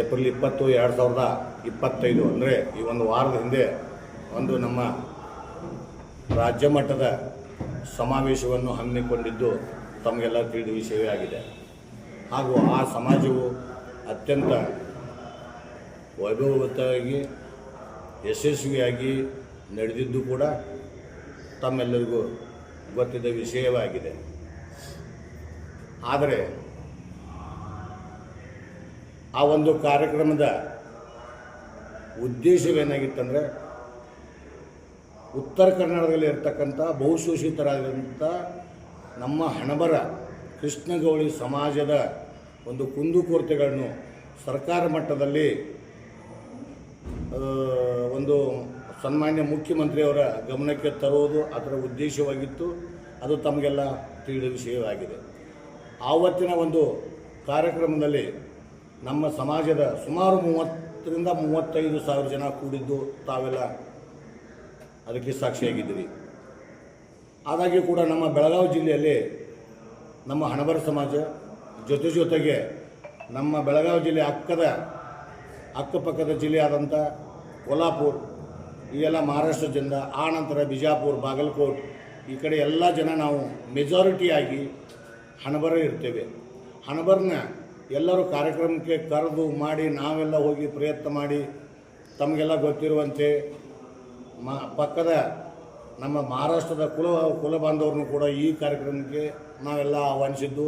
April ಇಪ್ಪತ್ತು, ಎರಡು ಸಾವಿರದ ಇಪ್ಪತ್ತೈದು ಅಂದರೆ ಈ ಒಂದು ವಾರದ ಹಿಂದೆ ಒಂದು ನಮ್ಮ ರಾಜ್ಯ ಮಟ್ಟದ ಸಮಾವೇಶವನ್ನು ಹಮ್ಮಿಕೊಂಡಿದ್ದು ತಮಗೆಲ್ಲ ತಿಳಿದ ವಿಷಯವೇ ಆಗಿದೆ. ಹಾಗೂ ಆ ಸಮಾಜವು ಅತ್ಯಂತ ವೈಭವತವಾಗಿ ಯಶಸ್ವಿಯಾಗಿ ನಡೆದಿದ್ದು ಕೂಡ ತಮ್ಮೆಲ್ಲರಿಗೂ ಗೊತ್ತಿದ್ದ ವಿಷಯವಾಗಿದೆ ಆದರೆ ಆ ಒಂದು ಕಾರ್ಯಕ್ರಮದ ಉದ್ದೇಶವೇನಾಗಿತ್ತಂದರೆ ಉತ್ತರ ಕರ್ನಾಟಕದಲ್ಲಿ ಇರ್ತಕ್ಕಂಥ ಬಹುಶೋಷಿತರಾದಂಥ ನಮ್ಮ ಹಣಬರ ಕೃಷ್ಣಗೌಳಿ ಸಮಾಜದ ಒಂದು ಕುಂದುಕೊರತೆಗಳನ್ನು ಸರ್ಕಾರ ಮಟ್ಟದಲ್ಲಿ ಒಂದು ಸನ್ಮಾನ್ಯ ಮುಖ್ಯಮಂತ್ರಿಯವರ ಗಮನಕ್ಕೆ ತರುವುದು ಅದರ ಉದ್ದೇಶವಾಗಿತ್ತು. ಅದು ತಮಗೆಲ್ಲ ತಿಳಿದ ವಿಷಯವಾಗಿದೆ. ಆವತ್ತಿನ ಒಂದು ಕಾರ್ಯಕ್ರಮದಲ್ಲಿ ನಮ್ಮ ಸಮಾಜದ ಸುಮಾರು ಮೂವತ್ತರಿಂದ ಮೂವತ್ತೈದು ಸಾವಿರ ಜನ ಕೂಡಿದ್ದು ತಾವೆಲ್ಲ ಅದಕ್ಕೆ ಸಾಕ್ಷಿಯಾಗಿದ್ದೀರಿ. ಆದಾಗ್ಯೂ ಕೂಡ ನಮ್ಮ ಬೆಳಗಾವಿ ಜಿಲ್ಲೆಯಲ್ಲಿ ನಮ್ಮ ಹಣಬರ ಸಮಾಜ ಜೊತೆ ಜೊತೆಗೆ ನಮ್ಮ ಬೆಳಗಾವಿ ಜಿಲ್ಲೆ ಅಕ್ಕದ, ಅಕ್ಕಪಕ್ಕದ ಜಿಲ್ಲೆಯಾದಂಥ ಕೊಲ್ಲಾಪುರ್, ಈ ಎಲ್ಲ ಮಹಾರಾಷ್ಟ್ರದಿಂದ ಆ ನಂತರ ಬಿಜಾಪುರ್, ಬಾಗಲಕೋಟ್, ಈ ಕಡೆ ಎಲ್ಲ ಜನ ನಾವು ಮೆಜಾರಿಟಿಯಾಗಿ ಹಣಬರ ಇರ್ತೇವೆ. ಹಣಬರನ್ನ ಎಲ್ಲರೂ ಕಾರ್ಯಕ್ರಮಕ್ಕೆ ಕರೆದು ಮಾಡಿ ನಾವೆಲ್ಲ ಹೋಗಿ ಪ್ರಯತ್ನ ಮಾಡಿ ತಮಗೆಲ್ಲ ಗೊತ್ತಿರುವಂತೆ ಮ ಪಕ್ಕದ ನಮ್ಮ ಮಹಾರಾಷ್ಟ್ರದ ಕುಲ ಕುಲ ಬಾಂಧವ್ರನ್ನೂ ಕೂಡ ಈ ಕಾರ್ಯಕ್ರಮಕ್ಕೆ ನಾವೆಲ್ಲ ಆಹ್ವಾನಿಸಿದ್ದು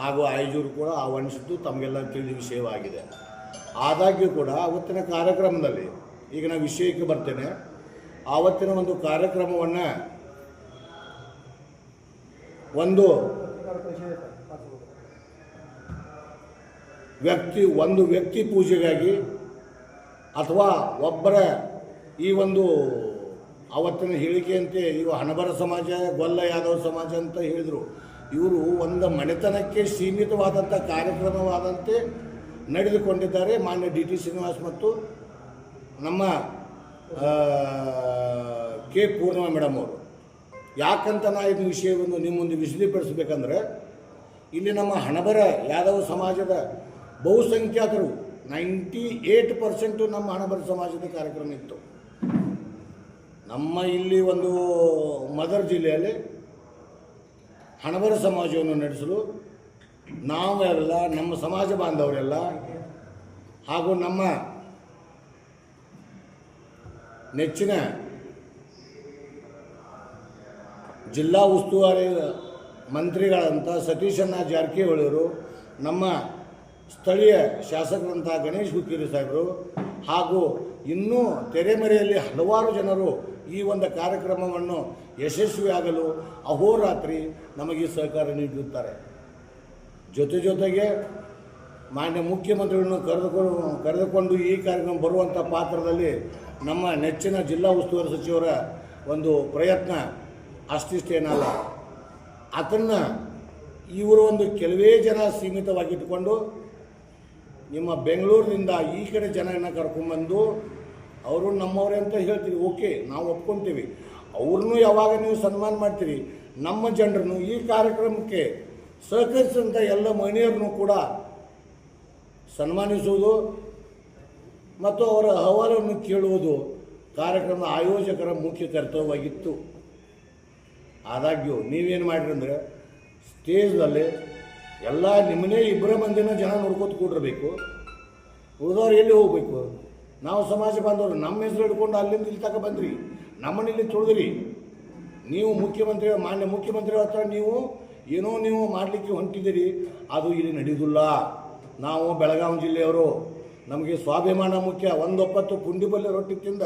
ಹಾಗೂ ಐಜೂರು ಕೂಡ ಆಹ್ವಾನಿಸಿದ್ದು ತಮಗೆಲ್ಲ ತಿಳಿದ ವಿಷಯವಾಗಿದೆ. ಆದಾಗ್ಯೂ ಕೂಡ ಅವತ್ತಿನ ಕಾರ್ಯಕ್ರಮದಲ್ಲಿ ಈಗ ನಾನು ವಿಷಯಕ್ಕೆ ಬರ್ತೇನೆ. ಆವತ್ತಿನ ಒಂದು ಕಾರ್ಯಕ್ರಮವನ್ನು ಒಂದು ವ್ಯಕ್ತಿ, ಒಂದು ವ್ಯಕ್ತಿ ಪೂಜೆಗಾಗಿ ಅಥವಾ ಒಬ್ಬರ ಈ ಒಂದು ಅವತ್ತಿನ ಹೇಳಿಕೆಯಂತೆ ಇವು ಹಣಬರ ಸಮಾಜ, ಗೊಲ್ಲ ಯಾದವ ಸಮಾಜ ಅಂತ ಹೇಳಿದರು. ಇವರು ಒಂದು ಮನೆತನಕ್ಕೆ ಸೀಮಿತವಾದಂಥ ಕಾರ್ಯಕ್ರಮವಾದಂತೆ ನಡೆದುಕೊಂಡಿದ್ದಾರೆ ಮಾನ್ಯ ಡಿ ಟಿ ಶ್ರೀನಿವಾಸ್ ಮತ್ತು ನಮ್ಮ ಕೆ ಪೂರ್ಣಿಮಾ ಮೇಡಮ್ ಅವರು. ಯಾಕಂತ ನಾ ಇದು ವಿಷಯವನ್ನು ನಿಮ್ಮೊಂದು ಮುಂದೆ ವಿಶದೀಕರಿಸಬೇಕಂದ್ರೆ, ಇಲ್ಲಿ ನಮ್ಮ ಹಣಬರ ಯಾದವ ಸಮಾಜದ ಬಹುಸಂಖ್ಯಾತರು ನೈಂಟಿ ಏಟ್ ಪರ್ಸೆಂಟು ನಮ್ಮ ಹಣಬರ ಸಮಾಜದ ಕಾರ್ಯಕ್ರಮ ಇತ್ತು. ನಮ್ಮ ಇಲ್ಲಿ ಒಂದು ಮದರ್ ಜಿಲ್ಲೆಯಲ್ಲಿ ಹಣಬರ ಸಮಾಜವನ್ನು ನಡೆಸಲು ನಾವೆಲ್ಲ ನಮ್ಮ ಸಮಾಜ ಬಾಂಧವರೆಲ್ಲ ಹಾಗೂ ನಮ್ಮ ನೆಚ್ಚಿನ ಜಿಲ್ಲಾ ಉಸ್ತುವಾರಿ ಮಂತ್ರಿಗಳಂತ ಸತೀಶಣ್ಣ ಜಾರಕಿಹೊಳಿಯವರು ನಮ್ಮ ಸ್ಥಳೀಯ ಶಾಸಕರಂತಹ ಗಣೇಶ್ ಹುಕ್ಕೇರಿ ಸಾಹೇಬರು ಹಾಗೂ ಇನ್ನೂ ತೆರೆಮರೆಯಲ್ಲಿ ಹಲವಾರು ಜನರು ಈ ಒಂದು ಕಾರ್ಯಕ್ರಮವನ್ನು ಯಶಸ್ವಿಯಾಗಲು ಅಹೋರಾತ್ರಿ ನಮಗೆ ಸಹಕಾರ ನೀಡುತ್ತಾರೆ ಜೊತೆ ಜೊತೆಗೆ ಮಾನ್ಯ ಮುಖ್ಯಮಂತ್ರಿಗಳನ್ನು ಕರೆದುಕೊಂಡು ಕರೆದುಕೊಂಡು ಈ ಕಾರ್ಯಕ್ರಮ ಬರುವಂಥ ಪಾತ್ರದಲ್ಲಿ ನಮ್ಮ ನೆಚ್ಚಿನ ಜಿಲ್ಲಾ ಉಸ್ತುವಾರಿ ಸಚಿವರ ಒಂದು ಪ್ರಯತ್ನ ಅಷ್ಟಿಷ್ಟೇನಲ್ಲ. ಅದನ್ನು ಇವರು ಒಂದು ಕೆಲವೇ ಜನ ಸೀಮಿತವಾಗಿಟ್ಟುಕೊಂಡು ನಿಮ್ಮ ಬೆಂಗಳೂರಿನಿಂದ ಈ ಕಡೆ ಜನನ ಕರ್ಕೊಂಡ್ಬಂದು ಅವರು ನಮ್ಮವರೇ ಅಂತ ಹೇಳ್ತೀವಿ ಓಕೆ, ನಾವು ಒಪ್ಕೊತೀವಿ. ಅವ್ರನ್ನೂ ಯಾವಾಗ ನೀವು ಸನ್ಮಾನ ಮಾಡ್ತೀರಿ? ನಮ್ಮ ಜನರನ್ನು ಈ ಕಾರ್ಯಕ್ರಮಕ್ಕೆ ಸಹಕರಿಸಿದಂಥ ಎಲ್ಲ ಮಹಿಳೆಯರನ್ನು ಕೂಡ ಸನ್ಮಾನಿಸುವುದು ಮತ್ತು ಅವರ ಅಹವಾಲನ್ನು ಕೇಳುವುದು ಕಾರ್ಯಕ್ರಮದ ಆಯೋಜಕರ ಮುಖ್ಯ ಕರ್ತವ್ಯವಾಗಿತ್ತು. ಆದಾಗ್ಯೂ ನೀವೇನು ಮಾಡಿರಿ ಅಂದರೆ ಸ್ಟೇಜ್ದಲ್ಲಿ ಎಲ್ಲ ನಿಮ್ಮನ್ನೇ ಇಬ್ಬರ ಮಂದಿನ ಜನ ನೋಡ್ಕೋತ ಕೂಡಿರಬೇಕು. ಉಳಿದವ್ರು ಎಲ್ಲಿ ಹೋಗ್ಬೇಕು? ನಾವು ಸಮಾಜ ಬಾಂಧವರು, ನಮ್ಮ ಹೆಸರು ಹಿಡ್ಕೊಂಡು ಅಲ್ಲಿಂದ ಇಲ್ಲಿ ತಕ ಬಂದ್ರಿ. ನಮ್ಮನ್ನ ಇಲ್ಲಿ ತುಳಿದ್ರಿ. ನೀವು ಮುಖ್ಯಮಂತ್ರಿ, ಮಾನ್ಯ ಮುಖ್ಯಮಂತ್ರಿ ಹತ್ರ ನೀವು ಏನೋ ನೀವು ಮಾಡಲಿಕ್ಕೆ ಹೊಂಟಿದ್ದೀರಿ. ಅದು ಇಲ್ಲಿ ನಡೆಯುವುದಿಲ್ಲ. ನಾವು ಬೆಳಗಾವಿ ಜಿಲ್ಲೆಯವರು, ನಮಗೆ ಸ್ವಾಭಿಮಾನ ಮುಖ್ಯ. ಒಂದೊಪ್ಪತ್ತು ಪುಂಡಿಬಲ್ಲೆ ರೊಟ್ಟಿ ತಿಂದ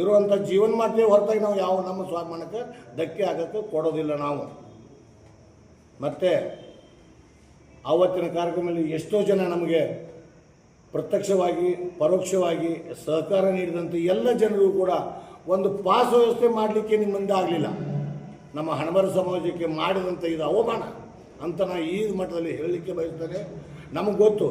ಇರುವಂಥ ಜೀವನ ಮಾಡ್ತೇವೆ ಹೊರತಾಗಿ ನಾವು ಯಾವ ನಮ್ಮ ಸ್ವಾಭಿಮಾನಕ್ಕೆ ಧಕ್ಕೆ ಆಗೋಕ್ಕೆ ಕೊಡೋದಿಲ್ಲ ನಾವು. ಮತ್ತು ಆವತ್ತಿನ ಕಾರ್ಯಕ್ರಮದಲ್ಲಿ ಎಷ್ಟೋ ಜನ ನಮಗೆ ಪ್ರತ್ಯಕ್ಷವಾಗಿ, ಪರೋಕ್ಷವಾಗಿ ಸಹಕಾರ ನೀಡಿದಂಥ ಎಲ್ಲ ಜನರು ಕೂಡ ಒಂದು ಪಾಸ್ ವ್ಯವಸ್ಥೆ ಮಾಡಲಿಕ್ಕೆ ನಿಮ್ಮಿಂದ ಆಗಲಿಲ್ಲ. ನಮ್ಮ ಹಣಬರ ಸಮಾಜಕ್ಕೆ ಮಾಡಿದಂಥ ಇದು ಅವಮಾನ ಅಂತ ನಾನು ಈ ಮಟ್ಟದಲ್ಲಿ ಹೇಳಲಿಕ್ಕೆ ಬಯಸ್ತೇನೆ. ನಮಗೆ ಗೊತ್ತು,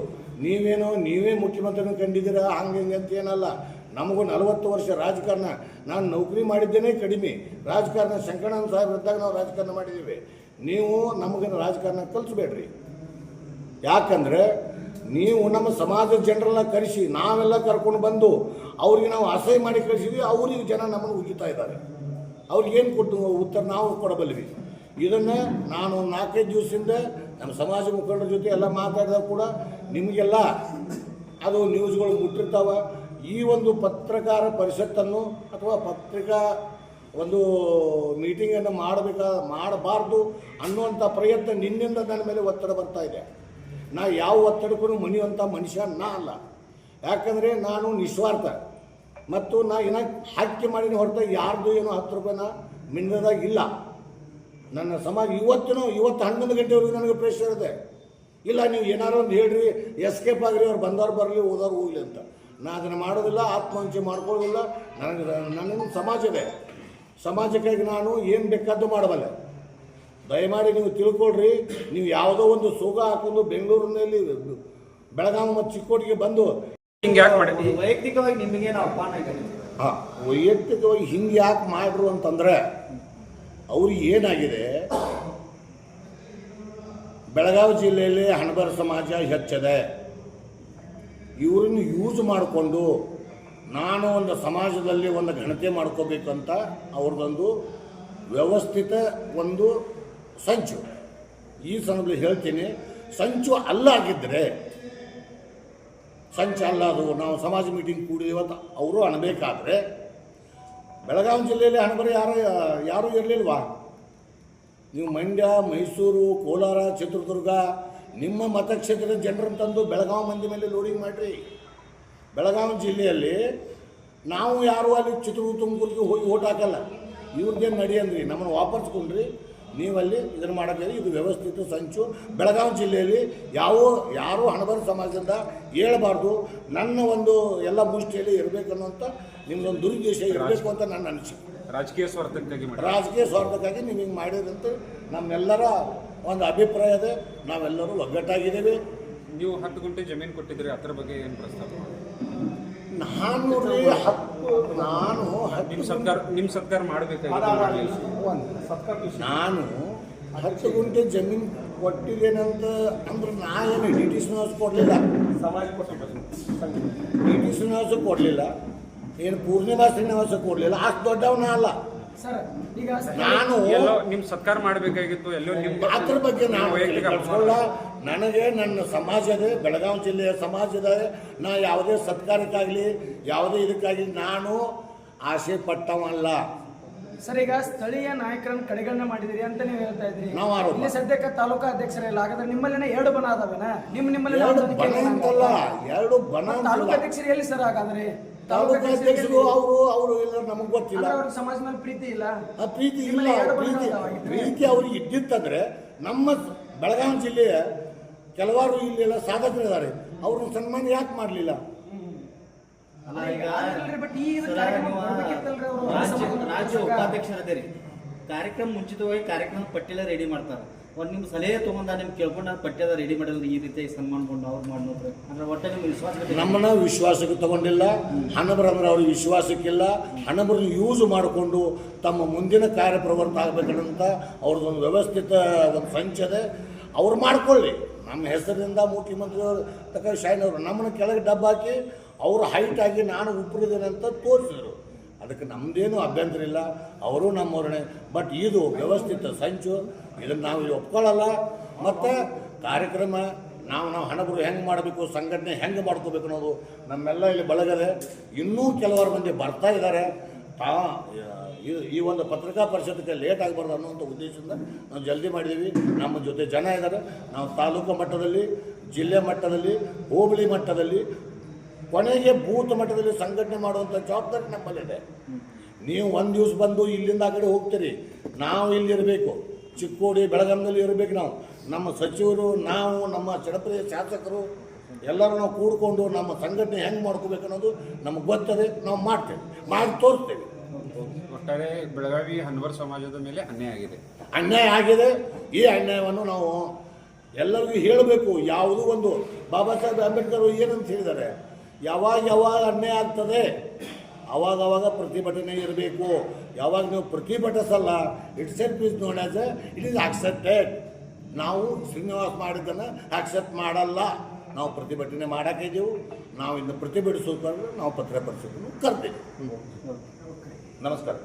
ನೀವೇನೋ, ನೀವೇ ಮುಖ್ಯಮಂತ್ರಿನ ಕಂಡಿದ್ದೀರಾ, ಹಂಗೆ ಹಿಂಗೆ ಅಂತ ಏನಲ್ಲ. ನಮಗೂ ನಲವತ್ತು ವರ್ಷ ರಾಜಕಾರಣ. ನಾನು ನೌಕರಿ ಮಾಡಿದ್ದೇನೆ ಕಡಿಮೆ. ರಾಜಕಾರಣ ಶಂಕರಣ್ಣ ಸಾಹೇಬ್ರು ಇದ್ದಾಗ ನಾವು ರಾಜಕಾರಣ ಮಾಡಿದ್ದೀವಿ. ನೀವು ನಮಗೆ ರಾಜಕಾರಣ ಕಲಿಸ್ಬೇಡ್ರಿ. ಯಾಕಂದ್ರೆ ನೀವು ನಮ್ಮ ಸಮಾಜದ ಜನರೆಲ್ಲ ಕರೆಸಿ, ನಾವೆಲ್ಲ ಕರ್ಕೊಂಡು ಬಂದು ಅವ್ರಿಗೆ ನಾವು ಅಸಹ್ಯ ಮಾಡಿ ಕಳಿಸಿದ್ವಿ, ಅವ್ರಿಗೆ ಜನ ನಮ್ಮನ್ನು ಉಗಿತಾ ಇದ್ದಾರೆ. ಅವ್ರಿಗೆ ಏನು ಕೊಟ್ಟು ಉತ್ತರ ನಾವು ಕೊಡಬಲ್ಲಿವಿ ಇದನ್ನು ನಾನು ನಾಲ್ಕೈದು ದಿವಸದಿಂದ ನಮ್ಮ ಸಮಾಜ ಮುಖಂಡರ ಜೊತೆ ಎಲ್ಲ ಮಾತಾಡಿದಾಗ ಕೂಡ ನಿಮಗೆಲ್ಲ ಅದು ನ್ಯೂಸ್ಗಳು ಮುಟ್ಟಿರ್ತಾವೆ. ಈ ಒಂದು ಪತ್ರಕಾರ ಪರಿಷತ್ತನ್ನು ಅಥವಾ ಪತ್ರಿಕಾ ಒಂದು ಮೀಟಿಂಗನ್ನು ಮಾಡಬೇಕಾ ಮಾಡಬಾರ್ದು ಅನ್ನುವಂಥ ಪ್ರಯತ್ನ ನಿನ್ನಿಂದ ನನ್ನ ಮೇಲೆ ಒತ್ತಡ ಬರ್ತಾ ಇದೆ. ನಾ ಯಾವ ಒತ್ತಡಕ್ಕೂ ಮನೆಯುವಂಥ ಮನುಷ್ಯ ನಾ ಅಲ್ಲ. ಯಾಕಂದರೆ ನಾನು ನಿಸ್ವಾರ್ಥ. ಮತ್ತು ನಾ ಏನ ಹಾಕಿ ಮಾಡಿನ ಹೊರತು ಯಾರ್ದು ಏನೋ ಹತ್ತು ರೂಪಾಯಿನ ಮಿನ್ನದಾಗ ಇಲ್ಲ. ನನ್ನ ಸಮಾಜ ಇವತ್ತಿನೂ, ಇವತ್ತು ಹನ್ನೊಂದು ಗಂಟೆವರೆಗೂ ನನಗೆ ಪ್ರೆಷರ್ ಇದೆ ಇಲ್ಲ, ನೀವು ಏನಾರು ಒಂದು ಹೇಳ್ರಿ ಎಸ್ಕೇಪ್ ಆಗ್ರಿ, ಅವ್ರು ಬಂದವ್ರು ಬರಲಿ ಓದೋರು ಹೋಗ್ಲಿ ಅಂತ. ನಾ ಅದನ್ನು ಮಾಡೋದಿಲ್ಲ, ಆತ್ಮಹತ್ಯೆ ಮಾಡ್ಕೊಳ್ಳೋದಿಲ್ಲ. ನನಗೆ, ನನ್ನ ಸಮಾಜ ಇದೆ. ಸಮಾಜಕ್ಕಾಗಿ ನಾನು ಏನು ಬೇಕಾದ್ದು ಮಾಡಬಲ್ಲೆ. ದಯಮಾಡಿ ನೀವು ತಿಳ್ಕೊಳ್ರಿ ನೀವು ಯಾವುದೋ ಒಂದು ಸೋಗ ಹಾಕೊಂಡು ಬೆಂಗಳೂರಿನಲ್ಲಿ ಬೆಳಗಾವಿ ಮತ್ತು ಚಿಕ್ಕೋಟಿಗೆ ಬಂದು ಹಿಂಗೆ ಯಾಕೆ ಮಾಡಿ ವೈಯಕ್ತಿಕವಾಗಿ ನಿಮಗೆ ನಾವು ಅಪಾನ ಆ, ವೈಯಕ್ತಿಕವಾಗಿ ಹಿಂಗೆ ಯಾಕೆ ಮಾಡ್ರು ಅಂತಂದ್ರೆ ಅವ್ರಿಗೆ ಏನಾಗಿದೆ? ಬೆಳಗಾವಿ ಜಿಲ್ಲೆಯಲ್ಲಿ ಹಣಬರ ಸಮಾಜ ಹೆಚ್ಚಿದೆ. ಇವ್ರನ್ನ ಯೂಸ್ ಮಾಡಿಕೊಂಡು ನಾನು ಒಂದು ಸಮಾಜದಲ್ಲಿ ಒಂದು ಘನತೆ ಮಾಡ್ಕೋಬೇಕಂತ ಅವ್ರದ್ದೊಂದು ವ್ಯವಸ್ಥಿತ ಒಂದು ಸಂಚು. ಈ ಸಂದರ್ಭದಲ್ಲಿ ಹೇಳ್ತೀನಿ, ಸಂಚು ಅಲ್ಲ ಆಗಿದ್ದರೆ ಸಂಚು ಅಲ್ಲ ಅದು ನಾವು ಸಮಾಜ ಮೀಟಿಂಗ್ ಕೂಡಿದೀವಂತ ಅವರು ಅಣಬೇಕಾದ್ರೆ ಬೆಳಗಾವಿ ಜಿಲ್ಲೆಯಲ್ಲಿ ಹಣಬರ ಯಾರು, ಯಾರೂ ಇರಲಿಲ್ವಾ? ನೀವು ಮಂಡ್ಯ, ಮೈಸೂರು, ಕೋಲಾರ, ಚಿತ್ರದುರ್ಗ, ನಿಮ್ಮ ಮತಕ್ಷೇತ್ರದ ಜನರನ್ನು ತಂದು ಬೆಳಗಾವಿ ಮಂದಿ ಮೇಲೆ ಲೋಡಿಂಗ್ ಮಾಡಿರಿ. ಬೆಳಗಾವಿ ಜಿಲ್ಲೆಯಲ್ಲಿ ನಾವು ಯಾರು ಅಲ್ಲಿ ಚಿತ್ರದುರ್ಗ ತುಮಕೂರಿಗೆ ಹೋಗಿ ಓಟ್ ಹಾಕಲ್ಲ? ಇವ್ರದ್ದೇನು ನಡಿ ಅಂದ್ರಿ? ನಮ್ಮನ್ನು ವಾಪಸ್ಕೊಂಡ್ರಿ ನೀವಲ್ಲಿ ಇದನ್ನು ಮಾಡೋದಿಲ್ಲ ಇದು ವ್ಯವಸ್ಥಿತ ಸಂಚು. ಬೆಳಗಾವಿ ಜಿಲ್ಲೆಯಲ್ಲಿ ಯಾವ ಯಾರೂ ಹಣಬರ ಸಮಾಜದಿಂದ ಹೇಳಬಾರ್ದು. ನನ್ನ ಒಂದು ಎಲ್ಲ ಮುಷ್ಟಿಯಲ್ಲಿ ಇರಬೇಕನ್ನುವಂಥ ನಿಮ್ಮದೊಂದು ದುರುದ್ದೇಶ ಇರಬೇಕು ಅಂತ ನನ್ನ ಅನಿಸಿಕೆ. ರಾಜಕೀಯ ಸ್ವಾರ್ಥಕ್ಕಾಗಿ ರಾಜಕೀಯ ಸ್ವಾರ್ಥಕ್ಕಾಗಿ ನೀವು ಹಿಂಗೆ ಮಾಡಿರಂತ ನಮ್ಮೆಲ್ಲರ ಒಂದು ಅಭಿಪ್ರಾಯ ಇದೆ. ನಾವೆಲ್ಲರೂ ಒಗ್ಗಟ್ಟಾಗಿದ್ದೇವೆ. ನೀವು ಹತ್ತು ಗಂಟೆ ಜಮೀನು ಕೊಟ್ಟಿದ್ದೀರಿ ಅದರ ಬಗ್ಗೆ ಏನು ಪ್ರಸ್ತಾಪ? ನಾನು ಹತ್ತು ನಾನು ನಿಮ್ಮ ಸರ್ಕಾರ ನಿಮ್ಮ ಸರ್ಕಾರ ಮಾಡಬೇಕಾಗಿತ್ತು ನಾನು. ಹತ್ತು ಗುಂಟೆ ಜಮೀನು ಕೊಟ್ಟಿದ್ದೇನಂತ ಅಂದ್ರೆ ನಾ ಏನು ಡಿ ಟಿ ಶ್ರೀನಿವಾಸ ಕೊಡಲಿಲ್ಲ. ಸಮಾಜ ಡಿ ಟಿ ಶ್ರೀನಿವಾಸ ಕೊಡಲಿಲ್ಲ. ಏನು ಪೂರ್ಣಿಮಾ ಶ್ರೀನಿವಾಸ ಕೊಡಲಿಲ್ಲ. ಅಷ್ಟು ದೊಡ್ಡವನ ಅಲ್ಲ. ನಾನು ಎಲ್ಲೋ ನಿಮ್ಮ ಸತ್ಕಾರ ಮಾಡಬೇಕಾಗಿತ್ತು ಎಲ್ಲೋ ನಿಮ್ಮ ಅದ್ರ ಬಗ್ಗೆ ನಾನು ವೈಯಕ್ತಿಕ ನನಗೆ ನನ್ನ ಸಮಾಜದ ಬೆಳಗಾವಿ ಜಿಲ್ಲೆಯ ಸಮಾಜದ ನಾ ಯಾವುದೇ ಸತ್ಕಾರಕ್ಕಾಗಲಿ ಯಾವುದೇ ಇದಕ್ಕಾಗಲಿ ನಾನು ಆಸೆ ಪಟ್ಟವಲ್ಲ ಸರ್ ಈಗ ಸ್ಥಳೀಯ ನಾಯಕರನ್ನು ಕಡೆಗಣನೆ ಮಾಡಿದಿರಿ ಅಂತ ನೀವು ಹೇಳ್ತಾ ಇದ್ರಿ. ನಾವು ಆರೋಪ. ಇಲ್ಲಿ ಸದ್ಯಕ್ಕೆ ತಾಲೂಕಾ ಅಧ್ಯಕ್ಷರಿಲ್ಲ ಹಾಗಾದ್ರೆ ನಿಮ್ಮಲ್ಲಿನ ಎರಡು ಬನ ಅದಾವೇನ ನಿಮ್ ನಿಮ್ಮಲ್ಲಿ ಎರಡು ಬನ ಅಂತಲ್ಲ ಎರಡು ಬನ ತಾಲೂಕಾ ಅಂತಲ್ಲ. ಅಧ್ಯಕ್ಷರು ಎಲ್ಲಿ ಸರ್ ಹಾಗಾದ್ರೆ? ತಾಲೂಕು ಅಧ್ಯಕ್ಷರು ಅವರು ಅವರು ಇಲ್ಲ ನಮಗೆ ಗೊತ್ತಿಲ್ಲ. ಸಮಾಜ ಮೇಲೆ ಪ್ರೀತಿ ಇಲ್ಲ. ಆ ಪ್ರೀತಿ ಇಲ್ಲ ಪ್ರೀತಿ? ಪ್ರೀತಿ ಅವ್ರಿಗೆ ಇದ್ದಿತ್ತಂದ್ರೆ ನಮ್ಮ ಬೆಳಗಾವಿ ಜಿಲ್ಲೆಯ ಕೆಲವಾರು ಇಲ್ಲೆಲ್ಲ ಸಾಧಕರಿದ್ದಾರೆ. ಅವ್ರನ್ನ ಸನ್ಮಾನ ಯಾಕೆ ಮಾಡಲಿಲ್ಲ? ಅಲ್ಲ ಈಗ ಬಟ್ ಈ ಕಾರ್ಯಕ್ರಮ ನೀವು ಬರ್ಬೇಕಿತ್ತಲ್ರಿ ಅವ್ರು? ರಾಜ್ಯ ಸಮಾಜದ ರಾಜ್ಯ ಕಾರ್ಯಕ್ರಮ ಮುಂಚಿತವಾಗಿ ಕಾರ್ಯಕ್ರಮ ಪಟ್ಟಿಲ ರೆಡಿ ಮಾಡ್ತಾರೆ. ಒಂದು ನಿಮ್ಮ ಸಲಹೆ ತೊಗೊಂಡ ನಿಮ್ಗೆ ಕೇಳ್ಕೊಂಡು ಪಠ್ಯದ ರೆಡಿ ಮಾಡಿದ್ರೆ ಈ ರೀತಿಯಾಗಿ ಸನ್ಮಾನ ಕೊಂಡು ಅವ್ರು ಮಾಡ್ನೋದ್ರೆ ಅಂದ್ರೆ ಒಟ್ಟೆ ನಿಮ್ಗೆ ವಿಶ್ವಾಸ ನಮ್ಮನ್ನ ವಿಶ್ವಾಸಕ್ಕೆ ತಗೊಂಡಿಲ್ಲ ಹಣಬರ ಅಂದ್ರೆ ಅವ್ರಿಗೆ ವಿಶ್ವಾಸಕ್ಕಿಲ್ಲ ಹಣಬರನ್ನು ಯೂಸ್ ಮಾಡಿಕೊಂಡು ತಮ್ಮ ಮುಂದಿನ ಕಾರ್ಯಪ್ರವೃತ್ತ ಆಗಬೇಕಂತ ಅವ್ರದ್ದೊಂದು ವ್ಯವಸ್ಥಿತ ಒಂದು ಸಂಚದೆ ಅವ್ರು ಮಾಡ್ಕೊಳ್ಳಿ. ನಮ್ಮ ಹೆಸರಿನಿಂದ ಮುಖ್ಯಮಂತ್ರಿಯವರು, ತಕ್ಕ ಶೈನ್ ಅವರು ನಮ್ಮನ್ನು ಕೆಳಗೆ ಡಬ್ಬಾಕಿ, ಅವರು ಹೈಟ್ ಆಗಿ ನಾನು ಉಪ್ಪರಿದ್ದೇನೆ ಅಂತ ತೋರಿಸಿದ್ರು. ಅದಕ್ಕೆ ನಮ್ಮದೇನು ಅಭ್ಯಂತರ ಇಲ್ಲ, ಅವರು ಹೊರಣೆ ಬಟ್ ಇದು ವ್ಯವಸ್ಥಿತ ಸಂಚು, ಇದನ್ನು ನಾವು ಇಲ್ಲಿ ಒಪ್ಕೊಳ್ಳಲ್ಲ. ಮತ್ತು ಕಾರ್ಯಕ್ರಮ, ನಾವು ನಾವು ಹಣಬರು ಹೆಂಗೆ ಮಾಡಬೇಕು, ಸಂಘಟನೆ ಹೆಂಗೆ ಮಾಡ್ಕೋಬೇಕು ಅನ್ನೋದು ನಮ್ಮೆಲ್ಲ ಇಲ್ಲಿ ಬಳಗದೆ. ಇನ್ನೂ ಕೆಲವರು ಮಂದಿ ಬರ್ತಾ ಇದ್ದಾರೆ. ತಾ, ಈ- ಈ ಒಂದು ಪತ್ರಿಕಾ ಪರಿಷತ್ಗೆ ಲೇಟ್ ಆಗಬಾರ್ದು ಅನ್ನುವಂಥ ಉದ್ದೇಶದಿಂದ ನಾವು ಜಲ್ದಿ ಮಾಡಿದ್ದೀವಿ. ನಮ್ಮ ಜೊತೆ ಜನ ಇದ್ದಾರೆ. ನಾವು ತಾಲೂಕು ಮಟ್ಟದಲ್ಲಿ, ಜಿಲ್ಲೆ ಮಟ್ಟದಲ್ಲಿ, ಹೋಬಳಿ ಮಟ್ಟದಲ್ಲಿ ಕೊನೆಗೆ ಬೂತ್ ಮಟ್ಟದಲ್ಲಿ ಸಂಘಟನೆ ಮಾಡುವಂಥ ಜವಾಬ್ದಾರಿ ನಮ್ಮಲ್ಲಿದೆ. ನೀವು ಒಂದು ದಿವಸ ಬಂದು ಇಲ್ಲಿಂದ ಆ ಕಡೆ ಹೋಗ್ತೀರಿ. ನಾವು ಇಲ್ಲಿ ಇರಬೇಕು. ಚಿಕ್ಕೋಡಿ ಬೆಳಗಾಮದಲ್ಲಿ ಇರಬೇಕು ನಾವು. ನಮ್ಮ ಸಚಿವರು ನಾವು ನಮ್ಮ ಜನಪ್ರಿಯ ಶಾಸಕರು ಎಲ್ಲರೂ ನಾವು ಕೂಡ್ಕೊಂಡು ನಮ್ಮ ಸಂಘಟನೆ ಹೆಂಗೆ ಮಾಡ್ಕೋಬೇಕು ಅನ್ನೋದು ನಮಗೆ ಗೊತ್ತದೆ. ನಾವು ಮಾಡ್ತೇವೆ. ಮಾಡಿ ತೋರಿಸ್ತೇವೆ. ಒಟ್ಟಾರೆ ಬೆಳಗಾವಿ ಹನ್ವರ್ ಸಮಾಜದ ಮೇಲೆ ಅನ್ಯಾಯ ಆಗಿದೆ. ಅನ್ಯಾಯ ಆಗಿದೆ. ಈ ಅನ್ಯಾಯವನ್ನು ನಾವು ಎಲ್ಲರಿಗೂ ಹೇಳಬೇಕು. ಯಾವುದೂ ಒಂದು ಬಾಬಾ ಸಾಹೇಬ್ ಅಂಬೇಡ್ಕರ್ ಏನಂತ ಹೇಳಿದ್ದಾರೆ? ಯಾವಾಗ ಯಾವಾಗ ಅನ್ಯಾಯ ಆಗ್ತದೆ? ಅವಾಗ ಅವಾಗ ಪ್ರತಿಭಟನೆ ಇರಬೇಕು. ಯಾವಾಗ ನೀವು ಪ್ರತಿಭಟಿಸಲ್ಲ it's it is known as it is accepted. ನಾವು ಶ್ರೀನಿವಾಸ್ ಮಾಡಿದ್ದನ್ನು ಆಕ್ಸೆಪ್ಟ್ ಮಾಡಲ್ಲ. ನಾವು ಪ್ರತಿಭಟನೆ ಮಾಡಾಕಿದ್ದೆವು ನಾವು ಇನ್ನು ಪ್ರತಿಭಟಿಸೋದು ನಾವು ಪತ್ರ ಪಡಿಸೋದನ್ನು ಕರ್ತೇವೆ ನಮಸ್ಕಾರ.